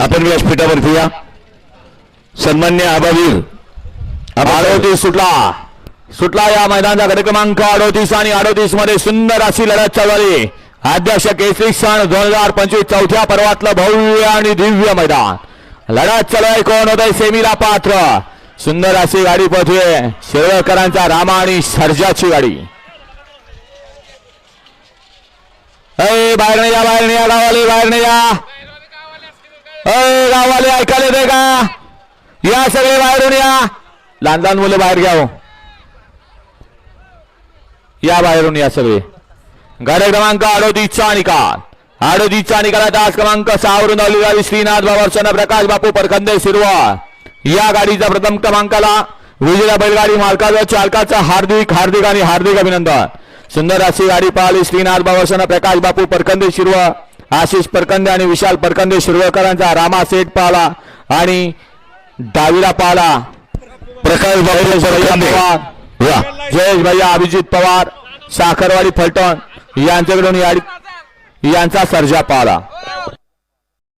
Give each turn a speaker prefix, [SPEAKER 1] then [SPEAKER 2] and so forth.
[SPEAKER 1] आपण व्यासपीठावरती या. सन्मान्य आबावीर
[SPEAKER 2] अडोतीस सुटला. सुटला या मैदानाचा गट क्रमांक अडोतीस आणि अडोतीसमध्ये सुंदर अशी लढत चालू अध्यक्ष केसरी सण दोन हजार पंचवीस चौथ्या पर्वातलं भव्य आणि दिव्य मैदान. लढत चालू आहे कोण होतंय सेमीला पात्र. सुंदर अशी गाडी पोहोचवे शिरवळकरांचा रामा आणि सर्जाची गाडी. अय बाहेर नाही या बाहेर नाही या गावाले बाहेर नाही या. गाववाले ऐकायला येते का? या सगळे बाहेरून या. लहान लहान मुलं बाहेर घ्या हो. या बाहेरून या सगळे. गाडी क्रमांक अडोतीसचा निकाल. अडोतीसचा निकाल तास क्रमांक सहावरून आवली गाडी श्रीनाथ बाबा प्रकाश बापू परखंदे शिरवा या गाडीचा प्रथम क्रमांकाला विजेला बैलगाडी मालकाचा चालकाचा हार्दिक हार्दिक आणि हार्दिक अभिनंदन. सुंदर अशी गाडी पाहिली श्रीनाथ बाबा प्रकाश बापू परखंदे शिरवा आशिष परकंदे आणि विशाल परकंदे शिरवळकरांचा रामा सेठ पाहला आणि डावीला पाहला
[SPEAKER 1] प्रकाश.
[SPEAKER 2] पवार जयेश भैया अभिजित पवार साखरवाडी फलटण यांच्याकडून यांचा सर्जा पाहला